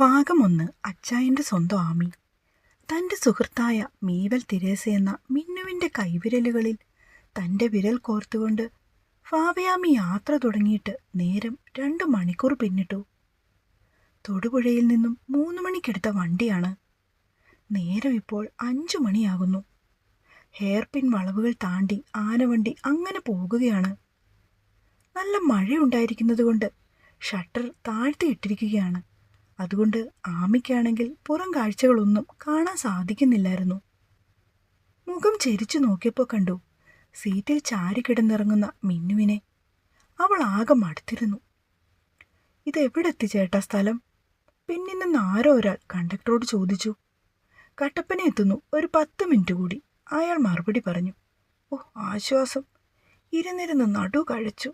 ഭാഗമൊന്ന് അച്ചായന്റെ സ്വന്തം ആമി. തന്റെ സുഹൃത്തായ മീവൽ തിരേസ എന്ന മിന്നുവിന്റെ കൈവിരലുകളിൽ തന്റെ വിരൽ കോർത്തുകൊണ്ട് ഫാവയാമി യാത്ര തുടങ്ങിയിട്ട് നേരം രണ്ട് മണിക്കൂർ പിന്നിട്ടു. തൊടുപുഴയിൽ നിന്നും മൂന്ന് മണിക്കെടുത്ത വണ്ടിയാണ്. നേരം ഇപ്പോൾ അഞ്ചു മണിയാകുന്നു. ഹെയർപിൻ വളവുകൾ താണ്ടി ആനവണ്ടി അങ്ങനെ പോകുകയാണ്. നല്ല മഴയുണ്ടായിരിക്കുന്നതുകൊണ്ട് ഷട്ടർ താഴ്ത്തിയിട്ടിരിക്കുകയാണ് അതുകൊണ്ട് ആമിക്കാണെങ്കിൽ പുറം കാഴ്ചകളൊന്നും കാണാൻ സാധിക്കുന്നില്ലായിരുന്നു. മുഖം ചെരിച്ചു നോക്കിയപ്പോൾ കണ്ടു സീറ്റിൽ ചാരി കിടന്നിറങ്ങുന്ന മിന്നുവിനെ അവൾ ആകെ മടുത്തിരുന്നു. ഇതെവിടെ എത്തിച്ചേട്ട സ്ഥലം? പിന്നിൽ നിന്ന് ആരോ ഒരാൾ കണ്ടക്ടറോട് ചോദിച്ചു. കട്ടപ്പന എത്തുന്നു ഒരു പത്ത് മിനിറ്റ് കൂടി അയാൾ മറുപടി പറഞ്ഞു. ഓ ആശ്വാസം. ഇരുന്നിരുന്ന് നടു കഴിച്ചു.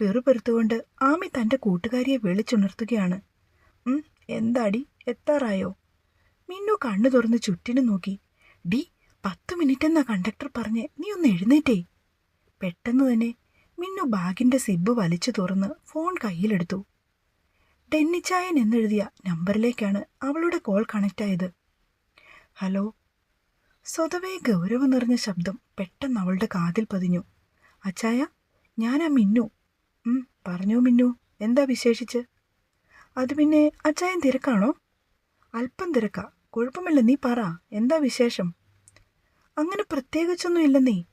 പെറുപെറുത്തുകൊണ്ട് ആമി തന്റെ കൂട്ടുകാരിയെ വിളിച്ചുണർത്തുകയാണ് എന്താടി? എത്താറായോ? മിന്നു കണ്ണു തുറന്ന് ചുറ്റിനും നോക്കി. ഡി പത്ത് മിനിറ്റ് എന്നാ കണ്ടക്ടർ പറഞ്ഞ്. നീ ഒന്ന് എഴുന്നേറ്റേ. പെട്ടെന്ന് തന്നെ മിന്നു ബാഗിന്റെ സിബ് വലിച്ചു തുറന്ന് ഫോൺ കയ്യിലെടുത്തു. ഡെന്നിച്ചായൻ എന്നെഴുതിയ നമ്പറിലേക്കാണ് അവളുടെ കോൾ കണക്റ്റ് ആയത് ഹലോ? സ്വതവേ ഗൗരവം നിറഞ്ഞ ശബ്ദം പെട്ടെന്ന് അവളുടെ കാതിൽ പതിഞ്ഞു. അച്ചായ ഞാനാ മിന്നു. പറഞ്ഞോ മിന്നു. എന്താ വിശേഷിച്ച്? അത് പിന്നെ അച്ചായൻ തിരക്കാണോ? അല്പം തിരക്കാ. കുഴപ്പമില്ല നീ പറ. എന്താ വിശേഷം? അങ്ങനെ പ്രത്യേകിച്ചൊന്നും ഇല്ലെന്നേ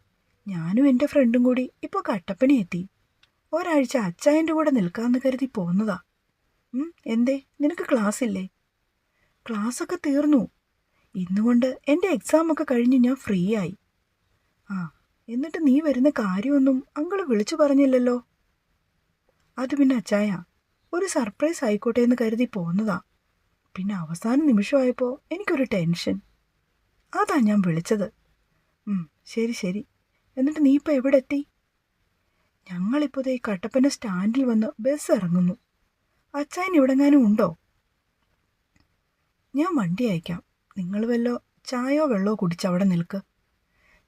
ഞാനും എന്റെ ഫ്രണ്ടും കൂടി ഇപ്പോൾ കട്ടപ്പന എത്തി. ഒരാഴ്ച അച്ചായന്റെ കൂടെ നിൽക്കാമെന്ന് കരുതി പോന്നതാ. എന്തേ? നിനക്ക് ക്ലാസ് ഇല്ലേ? ക്ലാസ്സൊക്കെ തീർന്നു. ഇന്നുകൊണ്ട് എന്റെ എക്സാമൊക്കെ കഴിഞ്ഞ് ഞാൻ ഫ്രീ ആയി. ആ എന്നിട്ട് നീ വരുന്ന കാര്യമൊന്നും അങ്കിൾ വിളിച്ചു പറഞ്ഞില്ലല്ലോ? അത് പിന്നെ അച്ചായ ഒരു സർപ്രൈസ് ആയിക്കോട്ടെ എന്ന് കരുതി പോന്നതാ. പിന്നെ അവസാന നിമിഷമായപ്പോൾ എനിക്കൊരു ടെൻഷൻ അതാ ഞാൻ വിളിച്ചത്. ശരി ശരി. എന്നിട്ട് നീ ഇപ്പോൾ എവിടെ എത്തി ഞങ്ങളിപ്പോൾ ഈ കട്ടപ്പന സ്റ്റാൻഡിൽ വന്ന് ബസ് ഇറങ്ങുന്നു. അച്ചായൻ ഇവിടെങ്ങാനും ഉണ്ടോ? ഞാൻ വണ്ടി അയക്കാം. നിങ്ങൾ വല്ലോ ചായയോ വെള്ളമോ കുടിച്ച് അവിടെ നിൽക്ക്.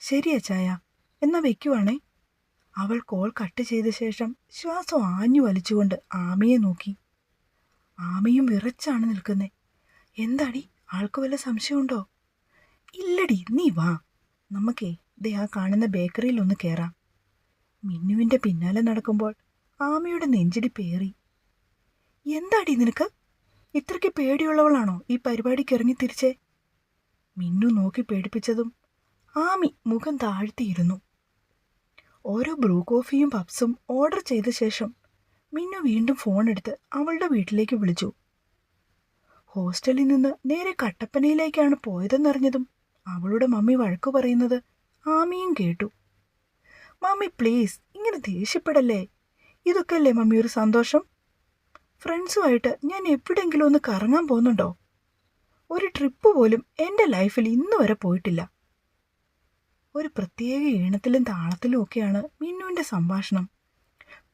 ശരി അച്ചായ എന്നാ വെക്കുവാണേ? അവൾ കോൾ കട്ട് ചെയ്ത ശേഷം ശ്വാസം ആഞ്ഞു വലിച്ചുകൊണ്ട് ആമയെ നോക്കി. ആമയും വിറച്ചാണ് നിൽക്കുന്നേ. എന്താടി ആൾക്ക് വല്ല സംശയമുണ്ടോ? ഇല്ലടി നീ വാ. നമുക്കേ ദേ ആ കാണുന്ന ബേക്കറിയിൽ ഒന്ന് കയറാം മിന്നുവിന്റെ പിന്നാലെ നടക്കുമ്പോൾ ആമയുടെ നെഞ്ചിടി പേറി. എന്താടി നിനക്ക്? ഇത്രയ്ക്ക് പേടിയുള്ളവളാണോ ഈ പരിപാടിക്ക് ഇറങ്ങി തിരിച്ചേ? മിന്നു നോക്കി പേടിപ്പിച്ചതും ആമി മുഖം താഴ്ത്തിയിരുന്നു. ഓരോ ബ്രൂ കോഫിയും പപ്സും ഓർഡർ ചെയ്ത ശേഷം മിന്നു വീണ്ടും ഫോൺ എടുത്ത് അവളുടെ വീട്ടിലേക്ക് വിളിച്ചു. ഹോസ്റ്റലിൽ നിന്ന് നേരെ കട്ടപ്പനയിലേക്കാണ് പോയതെന്നറിഞ്ഞതും അവളുടെ മമ്മി വഴക്കു പറയുന്നത് ആമിയും കേട്ടു. മമ്മി പ്ലീസ് ഇങ്ങനെ ദേഷ്യപ്പെടല്ലേ? ഇതൊക്കെ അല്ലേ മമ്മി ഒരു സന്തോഷം? ഫ്രണ്ട്സുമായിട്ട് ഞാൻ എവിടെയെങ്കിലും ഒന്ന് കറങ്ങാൻ പോകുന്നുണ്ടോ? ഒരു ട്രിപ്പ് പോലും എന്റെ ലൈഫിൽ ഇന്നുവരെ പോയിട്ടില്ല. ഒരു പ്രത്യേക ഈണത്തിലും താളത്തിലും ഒക്കെയാണ് മിന്നുവിന്റെ സംഭാഷണം.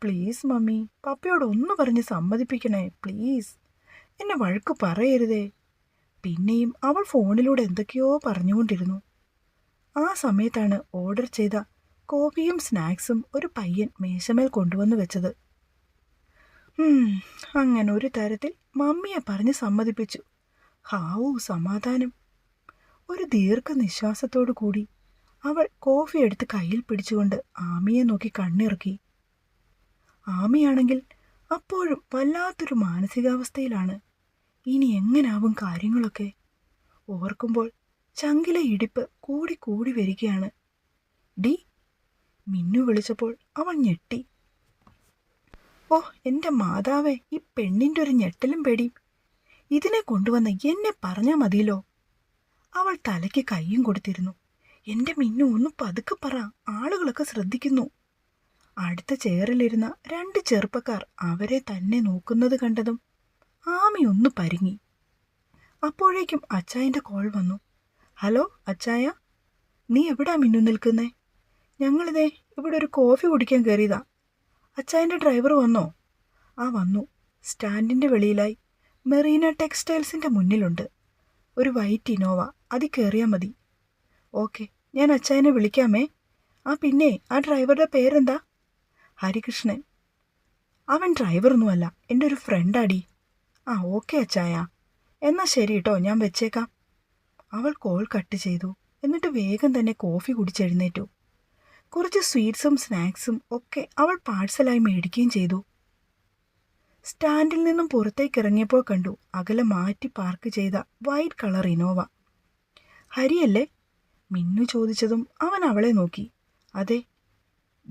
പ്ലീസ് മമ്മി പപ്പയോട് ഒന്ന് പറഞ്ഞ് സമ്മതിപ്പിക്കണേ പ്ലീസ്. എന്നെ വഴക്ക് പറയരുതേ. പിന്നെയും അവൾ ഫോണിലൂടെ എന്തൊക്കെയോ പറഞ്ഞുകൊണ്ടിരുന്നു. ആ സമയത്താണ് ഓർഡർ ചെയ്ത കോഫിയും സ്നാക്സും ഒരു പയ്യൻ മേശമേൽ കൊണ്ടുവന്നു വെച്ചത്. അങ്ങനെ ഒരു തരത്തിൽ മമ്മിയെ പറഞ്ഞ് സമ്മതിപ്പിച്ചു. ഹാവൂ സമാധാനം. ഒരു ദീർഘനിശ്വാസത്തോടു കൂടി അവൾ കോഫി എടുത്ത് കയ്യിൽ പിടിച്ചുകൊണ്ട് ആമിയെ നോക്കി കണ്ണിറുക്കി. ആമിയാണെങ്കിൽ അപ്പോഴും വല്ലാത്തൊരു മാനസികാവസ്ഥയിലാണ്. ഇനി എങ്ങനാവും കാര്യങ്ങളൊക്കെ? ഓർക്കുമ്പോൾ ചങ്കിലെ ഇടിപ്പ് കൂടി കൂടി വരികയാണ്. ഡി മിന്നു വിളിച്ചപ്പോൾ അവൾ ഞെട്ടി. ഓ എന്റെ മാതാവേ ഈ പെണ്ണിന്റെ ഒരു ഞെട്ടലും പേടിയും ഇതിനെ കൊണ്ടുവന്ന് എന്നെ പറഞ്ഞാൽ മതിയല്ലോ. അവൾ തലയ്ക്ക് കൈയും കൊടുത്തിരുന്നു. എന്റെ മിന്നു ഒന്ന് പതുക്കെ പറ. ആളുകളൊക്കെ ശ്രദ്ധിക്കുന്നു. അടുത്ത ചെയറിലിരുന്ന രണ്ട് ചെറുപ്പക്കാർ അവരെ തന്നെ നോക്കുന്നത് കണ്ടതും ആമി ഒന്ന് പരിങ്ങി. അപ്പോഴേക്കും അച്ചായന്റെ കോൾ വന്നു. ഹലോ അച്ചായ. നീ എവിടാ മിന്നു നിൽക്കുന്നേ? ഞങ്ങളിതേ ഇവിടെ ഒരു കോഫി കുടിക്കാൻ കയറിയതാ അച്ചായന്റെ ഡ്രൈവർ വന്നോ? ആ വന്നു. സ്റ്റാൻഡിന്റെ വെളിയിലായി മെറീന ടെക്സ്റ്റൈൽസിന്റെ മുന്നിലുണ്ട്. ഒരു വൈറ്റ് ഇനോവ അതിൽ കയറിയാൽ മതി. ഓക്കെ ഞാൻ അച്ചായനെ വിളിക്കാമേ. ആ പിന്നെ ആ ഡ്രൈവറുടെ പേരെന്താ? ഹരികൃഷ്ണൻ. അവൻ ഡ്രൈവറൊന്നുമല്ല എന്റെ ഒരു ഫ്രണ്ടാടി. ആ ഓക്കെ അച്ചായ. എന്നാൽ ശരി കേട്ടോ ഞാൻ വെച്ചേക്കാം. അവൾ കോൾ കട്ട് ചെയ്തു എന്നിട്ട് വേഗം തന്നെ കോഫി കുടിച്ചെഴുന്നേറ്റു. കുറച്ച് സ്വീറ്റ്സും സ്നാക്സും ഒക്കെ അവൾ പാഴ്സലായി മേടിക്കുകയും ചെയ്തു. സ്റ്റാൻഡിൽ നിന്നും പുറത്തേക്ക് ഇറങ്ങിയപ്പോൾ കണ്ടു അകലെ മാറ്റി പാർക്ക് ചെയ്ത വൈറ്റ് കളർ ഇനോവ ഹരിയല്ലേ? മിന്നു ചോദിച്ചതും അവൻ അവളെ നോക്കി. അതെ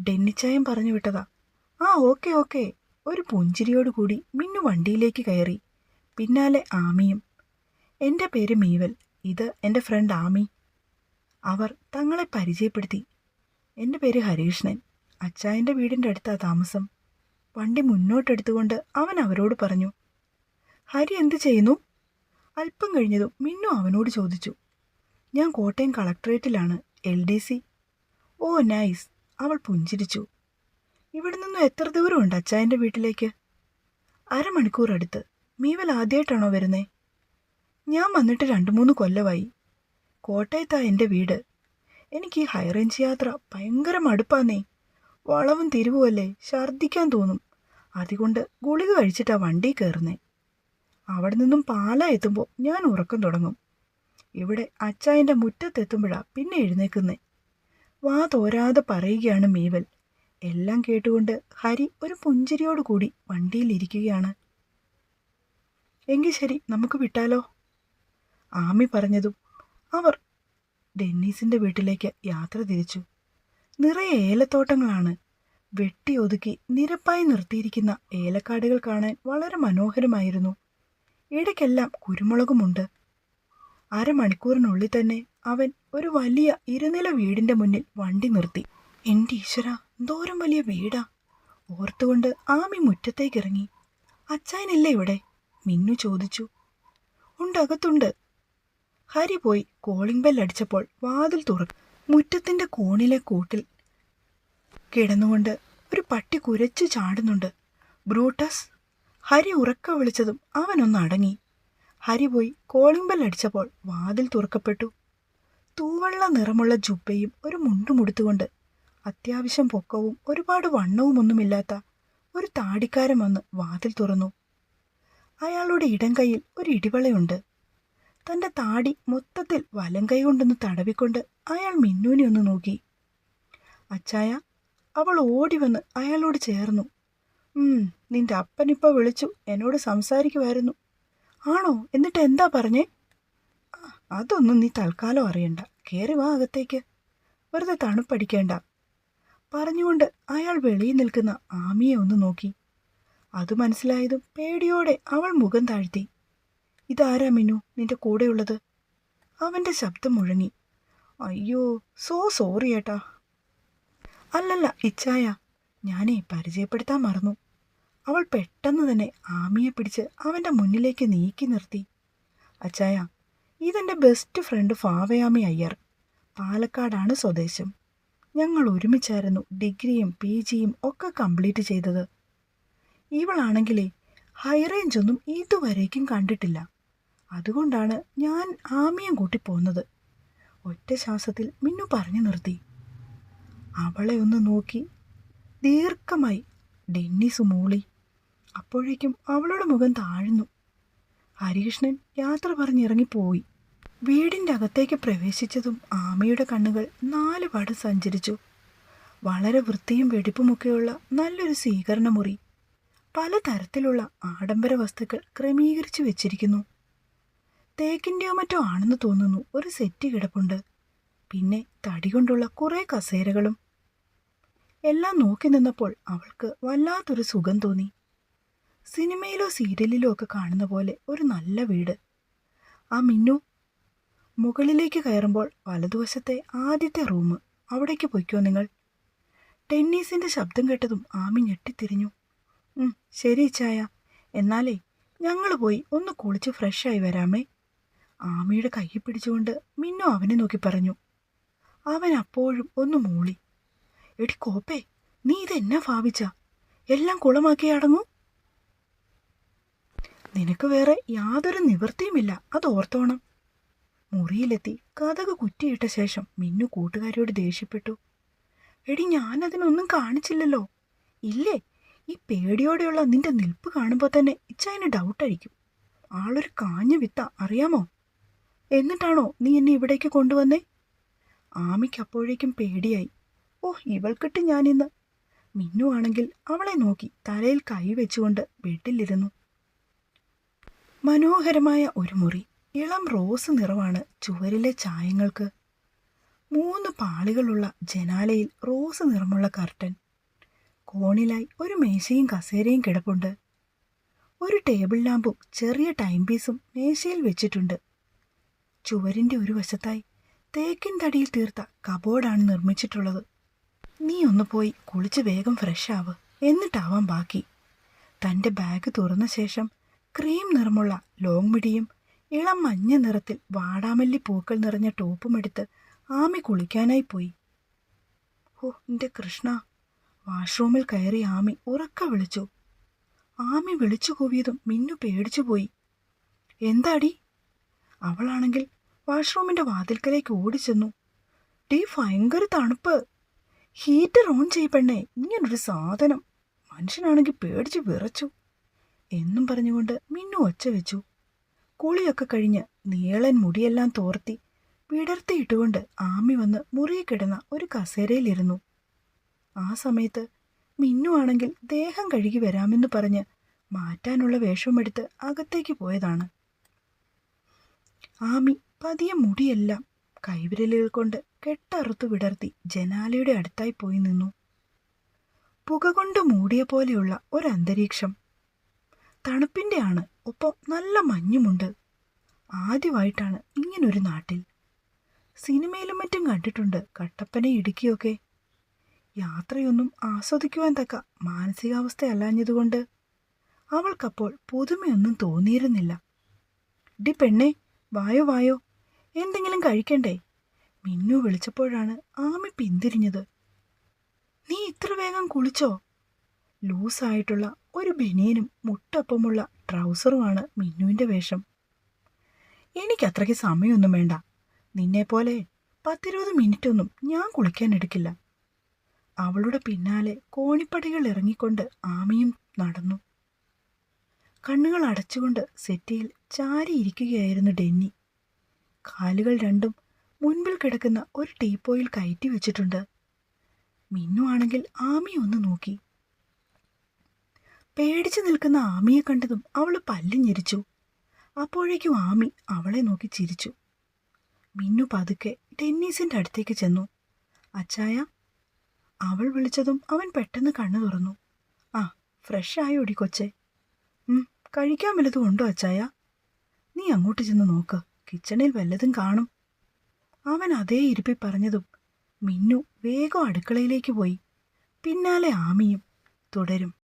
ഡെന്നിച്ചായം പറഞ്ഞു വിട്ടതാ. ആ ഓക്കെ ഓക്കെ. ഒരു പുഞ്ചിരിയോടുകൂടി മിന്നു വണ്ടിയിലേക്ക് കയറി. പിന്നാലെ ആമിയും. എന്റെ പേര് മീവൽ. ഇത് എന്റെ ഫ്രണ്ട് ആമി. അവർ തങ്ങളെ പരിചയപ്പെടുത്തി. എന്റെ പേര് ഹരീഷ്ണൻ. അച്ചായന്റെ വീടിന്റെ അടുത്താ താമസം. വണ്ടി മുന്നോട്ടെടുത്തുകൊണ്ട് അവൻ അവരോട് പറഞ്ഞു ഹരി എന്ത് ചെയ്യുന്നു? അല്പം കഴിഞ്ഞതും മിന്നു അവനോട് ചോദിച്ചു ഞാൻ കോട്ടയം കളക്ട്രേറ്റിലാണ് L D C. Oh nice. അവൾ പുഞ്ചിരിച്ചു. ഇവിടെ നിന്നും എത്ര ദൂരമുണ്ട് അച്ചായന്റെ വീട്ടിലേക്ക്? അരമണിക്കൂർ അടുത്ത് മീവൽ ആദ്യമായിട്ടാണോ വരുന്നേ? ഞാൻ വന്നിട്ട് രണ്ട് മൂന്ന് കൊല്ലമായി. കോട്ടയത്താ എന്റെ വീട്. എനിക്ക് ഈ ഹൈറേഞ്ച് യാത്ര ഭയങ്കര മടുപ്പാന്നേ. വളവും തിരിവുമല്ലേ ഛർദ്ദിക്കാൻ തോന്നും. അതുകൊണ്ട് ഗുളിക കഴിച്ചിട്ടാ വണ്ടി കയറുന്നേ അവിടെ നിന്നും പാല എത്തുമ്പോൾ ഞാൻ ഉറക്കം തുടങ്ങും. ഇവിടെ അച്ചായന്റെ മുറ്റത്തെത്തുമ്പോഴാ പിന്നെ എഴുന്നേക്കുന്നേ വാ തോരാതെ പറയുകയാണ് മീവൽ. എല്ലാം കേട്ടുകൊണ്ട് ഹരി ഒരു പുഞ്ചിരിയോട് കൂടി വണ്ടിയിലിരിക്കുകയാണ് എങ്കിൽ ശരി നമുക്ക് വിട്ടാലോ? ആമി പറഞ്ഞതും അവർ ഡെന്നീസിന്റെ വീട്ടിലേക്ക് യാത്ര തിരിച്ചു. നിറയെ ഏലത്തോട്ടങ്ങളാണ്. വെട്ടി ഒതുക്കി നിരപ്പായി നിർത്തിയിരിക്കുന്ന ഏലക്കാടുകൾ കാണാൻ വളരെ മനോഹരമായിരുന്നു. ഇടയ്ക്കെല്ലാം കുരുമുളകുമുണ്ട്. അരമണിക്കൂറിനുള്ളിൽ തന്നെ അവൻ ഒരു വലിയ ഇരുനില വീടിന്റെ മുന്നിൽ വണ്ടി നിർത്തി. എന്റെ ഈശ്വര എന്തോരം വലിയ വീടാ? ഓർത്തുകൊണ്ട് ആമി മുറ്റത്തേക്ക് ഇറങ്ങി അച്ചായനില്ലേ ഇവിടെ? മിന്നു ചോദിച്ചു. ഉണ്ടകത്തുണ്ട്. ഹരി പോയി കോളിംഗ് ബെൽ അടിച്ചപ്പോൾ വാതിൽ തുറക്കും മുറ്റത്തിന്റെ കോണിലെ കൂട്ടിൽ കിടന്നുകൊണ്ട് ഒരു പട്ടി കുരച്ചു ചാടുന്നുണ്ട്. ബ്രൂട്ടസ് ഹരി ഉറക്ക വിളിച്ചതും അവനൊന്ന് അടങ്ങി. ഹരി പോയി കോളിംഗ് ബെൽ അടിച്ചപ്പോൾ വാതിൽ തുറക്കപ്പെട്ടു. തൂവെള്ള നിറമുള്ള ജുബയും ഒരു മുണ്ടുമുടുത്തുകൊണ്ട് അത്യാവശ്യം പൊക്കവും ഒരുപാട് വണ്ണവുമൊന്നുമില്ലാത്ത ഒരു താടിക്കാരൻ വന്ന് വാതിൽ തുറന്നു. അയാളുടെ ഇടം കൈയിൽ ഒരു ഇടിവളയുണ്ട്. തന്റെ താടി മൊത്തത്തിൽ വലം കൈ കൊണ്ടൊന്ന് തടവിക്കൊണ്ട് അയാൾ മിന്നൂനെ ഒന്ന് നോക്കി. അച്ചായ അവൾ ഓടി വന്ന് അയാളോട് ചേർന്നു. നിന്റെ അപ്പനിപ്പ വിളിച്ചു എന്നോട് സംസാരിക്കുമായിരുന്നു ആണോ? എന്നിട്ട് എന്താ പറഞ്ഞേ? അതൊന്നും നീ തൽക്കാലം അറിയണ്ട. കയറി വാ അകത്തേക്ക്. വെറുതെ തണുപ്പടിക്കേണ്ട. പറഞ്ഞുകൊണ്ട് അയാൾ വെളിയിൽ നിൽക്കുന്ന ആമിയെ ഒന്ന് നോക്കി. അത് മനസ്സിലായതും പേടിയോടെ അവൾ മുഖം താഴ്ത്തി. ഇതാരാ മിനു? നിന്റെ കൂടെയുള്ളത്? അവന്റെ ശബ്ദം മുഴങ്ങി. അയ്യോ സോ സോറി ഏട്ടാ. അല്ലല്ല ഇച്ചായ. ഞാനേ പരിചയപ്പെടുത്താൻ മറന്നു. അവൾ പെട്ടെന്ന് തന്നെ ആമിയെ പിടിച്ച് അവന്റെ മുന്നിലേക്ക് നീക്കി നിർത്തി. അച്ചായ ഇതെന്റെ ബെസ്റ്റ് ഫ്രണ്ട് ഫാവയാമി അയ്യർ. പാലക്കാടാണ് സ്വദേശം. ഞങ്ങൾ ഒരുമിച്ചായിരുന്നു ഡിഗ്രിയും പി ജിയും ഒക്കെ കംപ്ലീറ്റ് ചെയ്തത്. ഇവളാണെങ്കിലേ ഹൈ റേഞ്ച് ഒന്നും ഇതുവരേക്കും കണ്ടിട്ടില്ല. അതുകൊണ്ടാണ് ഞാൻ ആമിയും കൂട്ടി പോന്നത്. ഒറ്റ ശ്വാസത്തിൽ മിന്നു പറഞ്ഞു നിർത്തി. അവളെ ഒന്ന് നോക്കി. ദീർഘമായി ഡെന്നിസ് മൂളി അപ്പോഴേക്കും അവളുടെ മുഖം താഴ്ന്നു. ഹരികൃഷ്ണൻ യാത്ര പറഞ്ഞിറങ്ങിപ്പോയി. വീടിന്റെ അകത്തേക്ക് പ്രവേശിച്ചതും ആമയുടെ കണ്ണുകൾ നാല് പാട് സഞ്ചരിച്ചു. വളരെ വൃത്തിയും വെടിപ്പുമൊക്കെയുള്ള നല്ലൊരു സ്വീകരണ മുറി പലതരത്തിലുള്ള ആഡംബര വസ്തുക്കൾ ക്രമീകരിച്ചു വെച്ചിരിക്കുന്നു. തേക്കിന്റെയോ മറ്റോ ആണെന്ന് തോന്നുന്നു ഒരു സെറ്റ് കിടപ്പുണ്ട്. പിന്നെ തടി കൊണ്ടുള്ള കുറേ കസേരകളും. എല്ലാം നോക്കി നിന്നപ്പോൾ അവൾക്ക് വല്ലാത്തൊരു സുഖം തോന്നി. സിനിമയിലോ സീരിയലിലോ ഒക്കെ കാണുന്ന പോലെ ഒരു നല്ല വീട്. ആ മിന്നു മുകളിലേക്ക് കയറുമ്പോൾ വലതുവശത്തെ ആദ്യത്തെ റൂം. അവിടേക്ക് പൊയ്ക്കോ നിങ്ങൾ. ടെന്നീസിന്റെ ശബ്ദം കേട്ടതും ആമി ഞെട്ടിത്തിരിഞ്ഞു. ശരി ചായ എന്നാലേ ഞങ്ങൾ പോയി ഒന്ന് കുളിച്ച് ഫ്രഷായി വരാമേ. ആമിയുടെ കൈ പിടിച്ചുകൊണ്ട് മിന്നു അവനെ നോക്കി പറഞ്ഞു. അവൻ അപ്പോഴും ഒന്ന് മൂളി. എടി കോപ്പേ നീ ഇതെന്നാ ഭാവിച്ച? എല്ലാം കുളമാക്കി അടങ്ങൂ. നിനക്ക് വേറെ യാതൊരു നിവൃത്തിയുമില്ല. അത് ഓർത്തോണം. മുറിയിലെത്തി കഥക് കുറ്റിയിട്ട ശേഷം മിന്നു കൂട്ടുകാരിയോട് ദേഷ്യപ്പെട്ടു. എടി ഞാനതിനൊന്നും കാണിച്ചില്ലല്ലോ. ഇല്ലേ? ഈ പേടിയോടെയുള്ള നിന്റെ നിൽപ്പ് കാണുമ്പോൾ തന്നെ ഇച്ചതിന് ഡൗട്ടായിരിക്കും. ആളൊരു കാഞ്ഞ വിത്ത അറിയാമോ? എന്നിട്ടാണോ നീ എന്നെ ഇവിടേക്ക് കൊണ്ടുവന്നേ? ആമിക്ക് അപ്പോഴേക്കും പേടിയായി. ഓ ഇവൾക്കിട്ട് ഞാനിന്ന്. മിന്നു ആണെങ്കിൽ അവളെ നോക്കി തലയിൽ കൈ വെച്ചുകൊണ്ട് ബെഡിലിരുന്നു മനോഹരമായ ഒരു മുറി. ഇളം റോസ് നിറമാണ് ചുവരിലെ ചായങ്ങൾക്ക്. മൂന്ന് പാളികളുള്ള ജനാലയിൽ റോസ് നിറമുള്ള കർട്ടൻ. കോണിലായി ഒരു മേശയും കസേരയും കിടപ്പുണ്ട്. ഒരു ടേബിൾ ലാമ്പും ചെറിയ ടൈം പീസും മേശയിൽ വെച്ചിട്ടുണ്ട്. ചുവരിന്റെ ഒരു വശത്തായി തേക്കിൻ തടിയിൽ തീർത്ത കബോർഡാണ് നിർമ്മിച്ചിട്ടുള്ളത്. നീ ഒന്ന് പോയി കുളിച്ച് വേഗം ഫ്രഷ് ആവ്. എന്നിട്ടാവാം ബാക്കി. തന്റെ ബാഗ് തുറന്ന ശേഷം ക്രീം നിറമുള്ള ലോങ് മിടിയും ഇളം മഞ്ഞ നിറത്തിൽ വാടാമല്ലി പൂക്കൾ നിറഞ്ഞ ടോപ്പും എടുത്ത് ആമി കുളിക്കാനായി പോയി. ഓ എന്റെ കൃഷ്ണ. വാഷ്റൂമിൽ കയറി ആമി ഉറക്ക വിളിച്ചു. ആമി വിളിച്ചു കൂവിയതും മിന്നു പേടിച്ചു പോയി. എന്താടി? അവളാണെങ്കിൽ വാഷ്റൂമിന്റെ വാതിൽക്കലേക്ക് ഓടിച്ചെന്നു. ടീ ഭയങ്കര തണുപ്പ്. ഹീറ്റർ ഓൺ ചെയ്യപ്പെണ്ണേ ഇങ്ങനൊരു സാധനം. മനുഷ്യനാണെങ്കിൽ പേടിച്ച് വിറച്ചു. എന്നും പറഞ്ഞുകൊണ്ട് മിന്നു ഒച്ച വെച്ചു. കുളിയൊക്കെ കഴിഞ്ഞ് നീളൻ മുടിയെല്ലാം തോർത്തി വിടർത്തിയിട്ടുകൊണ്ട് ആമി വന്ന് മുറിയിൽ കിടന്ന ഒരു കസേരയിലിരുന്നു. ആ സമയത്ത് മിന്നു ആണെങ്കിൽ ദേഹം കഴുകി വരാമെന്ന് പറഞ്ഞ് മാറ്റാനുള്ള വേഷമെടുത്ത് അകത്തേക്ക് പോയതാണ്. ആമി പതിയെ മുടിയെല്ലാം കൈവിരലുകൾ കൊണ്ട് കെട്ടറുത്തു വിടർത്തി ജനാലയുടെ അടുത്തായി പോയി നിന്നു. പുക കൊണ്ട് മൂടിയ പോലെയുള്ള ഒരു ആണ് ഒപ്പം നല്ല മഞ്ഞുമുണ്ട്. ആദ്യമായിട്ടാണ് ഇങ്ങനൊരു നാട്ടിൽ. സിനിമയിലും മറ്റും കണ്ടിട്ടുണ്ട് കട്ടപ്പന ഇടുക്കിയൊക്കെ. യാത്രയൊന്നും ആസ്വദിക്കുവാൻ തക്ക മാനസികാവസ്ഥയല്ലാഞ്ഞതുകൊണ്ട് അവൾക്കപ്പോൾ പുതുമയൊന്നും തോന്നിയിരുന്നില്ല. ഡി പെണ്ണേ വായോ വായോ എന്തെങ്കിലും കഴിക്കണ്ടേ? മിന്നു വിളിച്ചപ്പോഴാണ് ആമി പിന്തിരിഞ്ഞത്. നീ ഇത്ര വേഗം കുളിച്ചോ? ലൂസായിട്ടുള്ള ഒരു ബനിയനും മുട്ടൊപ്പമുള്ള ട്രൗസറുമാണ് മിന്നുവിന്റെ വേഷം. എനിക്കത്രയ്ക്ക് സമയമൊന്നും വേണ്ട. നിന്നെപ്പോലെ പത്തിരുപത് മിനിറ്റൊന്നും ഞാൻ കുളിക്കാൻ എടുക്കില്ല. അവളുടെ പിന്നാലെ കോണിപ്പടികൾ ഇറങ്ങിക്കൊണ്ട് ആമയും നടന്നു. കണ്ണുകൾ അടച്ചുകൊണ്ട് സെറ്റിയിൽ ചാരിയിരിക്കുകയായിരുന്നു ഡെന്നി. കാലുകൾ രണ്ടും മുൻപിൽ കിടക്കുന്ന ഒരു ടീപ്പോയിൽ കയറ്റി വെച്ചിട്ടുണ്ട്. മിന്നു ആണെങ്കിൽ ആമിയെ ഒന്ന് നോക്കി. പേടിച്ചു നിൽക്കുന്ന ആമിയെ കണ്ടതും അവൾ പല്ലിഞ്ഞിരിച്ചു. അപ്പോഴേക്കും ആമി അവളെ നോക്കി ചിരിച്ചു. മിന്നു പതുക്കെ ടെന്നീസിന്റെ അടുത്തേക്ക് ചെന്നു. അച്ചായ അവൾ വിളിച്ചതും അവൻ പെട്ടെന്ന് കണ്ണു തുറന്നു. ആ ഫ്രഷ് ആയോടി കൊച്ചെ. കഴിക്കാൻ വല്ലതും ഉണ്ടോ അച്ചായ? നീ അങ്ങോട്ട് ചെന്ന് നോക്ക് കിച്ചണിൽ വല്ലതും കാണും. അവൻ അതേ ഇരിപ്പി പറഞ്ഞതും മിന്നു വേഗം അടുക്കളയിലേക്ക് പോയി. പിന്നാലെ ആമിയും തുടരും.